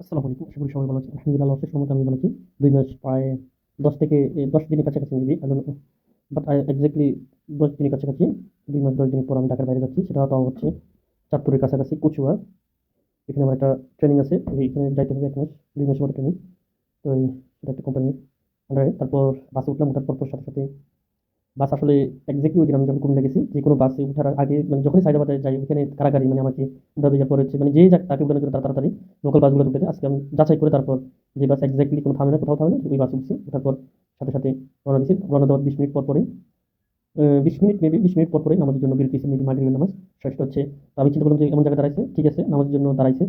আসসালামু আলাইকুম। আশা করি সবাই ভালো আছেন। আলহামদুলিল্লাহ অশেষ রহমতে আমি ভালো আছি। দুই মাস প্রায় দশ থেকে দশ দিনের কাছাকাছি মেবি বাট এক্স্যাক্টলি দশ দিনের কাছাকাছি, দুই মাস দশ দিন পর আমি ঢাকার বাইরে যাচ্ছি। সেটা তাও হচ্ছে চাঁদপুরের কাছাকাছি কচুয়া। এখানে আমার একটা ট্রেনিং আছে। এখানে যাইতে হবে এক মাস, দুই মাস পরে ট্রেনিং তো সেটা একটা কোম্পানির আন্ডারে তারপর বাসে উঠলাম ওঠার পর সাথে সাথে বাস আসলে এক্স্যাক্টলি ওই দিন আমি যখন কুমিল্লা গেছি যে কোনো বাসে উঠার আগে মানে যখনই সাইডাবাদে যাই ওখানে কারাগারি মানে আমাকে উঠাবে যাওয়ার পড়েছে মানে যে যাক তাকে উঠানোর তাড়াতাড়ি লোকাল বাসগুলো ঢুকে আজকে আমি যাচাই করে তারপর যে বাস এক্স্যাক্টলি কোনো থামে না, কোথাও থামে না, ওই বাস উঠছি ওঠার পর সাথে সাথে রওনা দিয়েছি রওনা দেওয়ার বিশ মিনিট পর পরে বিশ মিনিট মেবি বিশ মিনিট পর পরে নামাজের জন্য বিরতি মেবি মাগরিবের নামাজ শেষ হচ্ছে। আমি চিন্তা করলাম যে এমন জায়গায় দাঁড়াইছে ঠিক আছে, নামাজের জন্য দাঁড়াইছে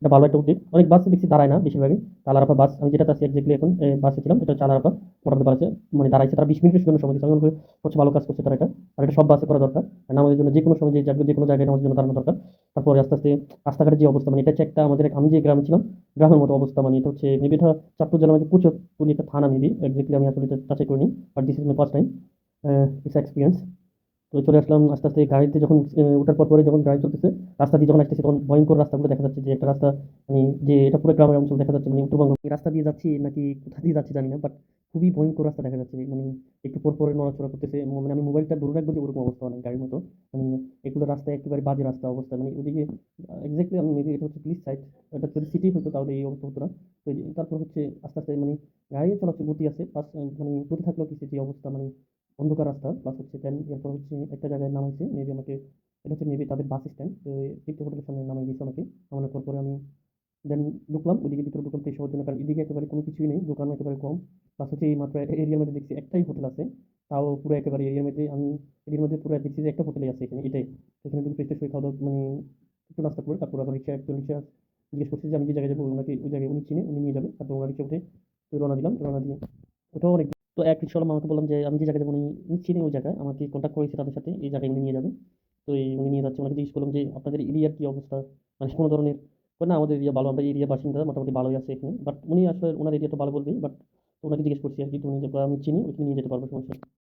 এটা ভালো একটা উদ্যোগ। অনেক বাসে দেখছি দাঁড়ায় না বেশিরভাগই। আলারাপা বাস আমি যেটা আছি এক্স্যাক্টলি এখন বাসে ছিলাম, এটা হচ্ছে আলারাপা মোটামুটি বাসে মানে দাঁড়াইছে। তারা বিশ মিনিটের জন্য সময় দিচ্ছে, আমি হচ্ছে ভালো কাজ করছে তারা এটা। আর এটা সব বাসে করা দরকার। নামাজের জন্য যে কোনো সময় যে জায়গায় যে কোনো জায়গায় নামাজের জন্য দাঁড়ানো দরকার। তারপরে আস্তে আস্তে রাস্তাঘাটের যে অবস্থা মানে এটা হচ্ছে একটা আমাদের আমি যে গ্রামে ছিলাম, গ্রামের মতো অবস্থা মানে এটা হচ্ছে মেবি এটা চাঁদপুর জেলার মধ্যে কুচো পুলি একটা থানা মেবি এক্স্যাক্টলি আমি আসলে এটা করিনি but this is my first time it's experience তো চলে আসলাম আস্তে আস্তে গাড়িতে যখন ওঠার পর পরে যখন গাড়ি চলতেছে, রাস্তা দিয়ে যখন আসতেছে, তখন ভয়ঙ্কর রাস্তাগুলো দেখা যাচ্ছে, যে একটা রাস্তা মানে যে এটা পুরো গ্রামের অঞ্চল দেখা যাচ্ছে মানে উত্তরবঙ্গ রাস্তা দিয়ে যাচ্ছি নাকি কোথা দিয়ে যাচ্ছি জানি না বাট খুবই ভয়ঙ্কর রাস্তা দেখা যাচ্ছে। মানে একটু পর পরে নড়াচড়া করতেছে মানে আমি মোবাইলটা দূরে রাখব যে ওরকম অবস্থা অনেক গাড়ির মতো। মানে এগুলো রাস্তা একেবারে বাজে রাস্তা অবস্থা। মানে ওদিকে এক্স্যাক্টলি আমি মেবি এটা হচ্ছে পুলিশ সাইড এটা যদি সিটি হতো তাহলে এই অবস্থা হতো না। তো তারপর হচ্ছে আস্তে আস্তে মানে গাড়ি চলাচল গতি আছে প্লাস মানে গতি থাকলেও কিছু যে অবস্থা মানে অন্ধকার রাস্তা প্লাস হচ্ছে দেন এরপর হচ্ছে একটা জায়গায় নামাইছে মেবি আমাকে, এটা হচ্ছে মেবি তাদের বাস স্ট্যান্ড তো তৃতীয় হোটেলের সামনে নামাই দিয়েছে আমাকে। নামানোর পর পরে আমি দেন ঢুকলাম, ওইদিকে ভিতরে ঢুকলাম ফ্রেশ হওয়ার জন্য, কারণ এদিকে একেবারে কোনো কিছুই নেই দোকান একেবারে কম। প্লাস হচ্ছে এই মাত্র এরিয়ার মধ্যে দেখছি একটাই হোটেল আছে, তাও পুরো একেবারে এরিয়ার মধ্যে আমি এরিয়ার মধ্যে পুরো দেখছি যে একটা হোটেলই আছে এখানে, এটাই। এখানে ঢুকে ফ্রেশ হয়ে খাওয়া দাওয়া মানে একটু নাস্তা করে, তারপর আবার রিক্সা, একটু রিক্সা জিজ্ঞেস করছি যে আমি যে জায়গায় যাব, ওনাকে ওই জায়গায়, উনি চিনে, উনি নিয়ে যাবে, তারপর ওনার রিক্সা উঠে রওনা দিলাম, রওনা দিয়ে ওটাও অনেক তো এক রিক্সাওয়ালা আমাকে বললাম যে, আমি যে জায়গায় উনি চিনি ওই জায়গায়। আমাকে কন্ট্যাক্ট করেছে তাদের সাথে। এই জায়গায় উনি নিয়ে যাবেন তো এই উনি নিয়ে যাচ্ছে। ওনাকে জিজ্ঞেস করলাম যে, আপনাদের এরিয়ার কী অবস্থা? মানে কোনো ধরনের না, আমাদের এরিয়া ভালো। আমাদের এরিয়া বাসিন্দা, মোটামুটি ভালোই আছে এখানে। বাট উনি আসলে, ওনার এরিয়া তো ভালো বলবে বাট ওনাকে জিজ্ঞেস করছি আর কি, তুমি আমি চিনি, ওইখানে নিয়ে যেতে পারব সমস্যা।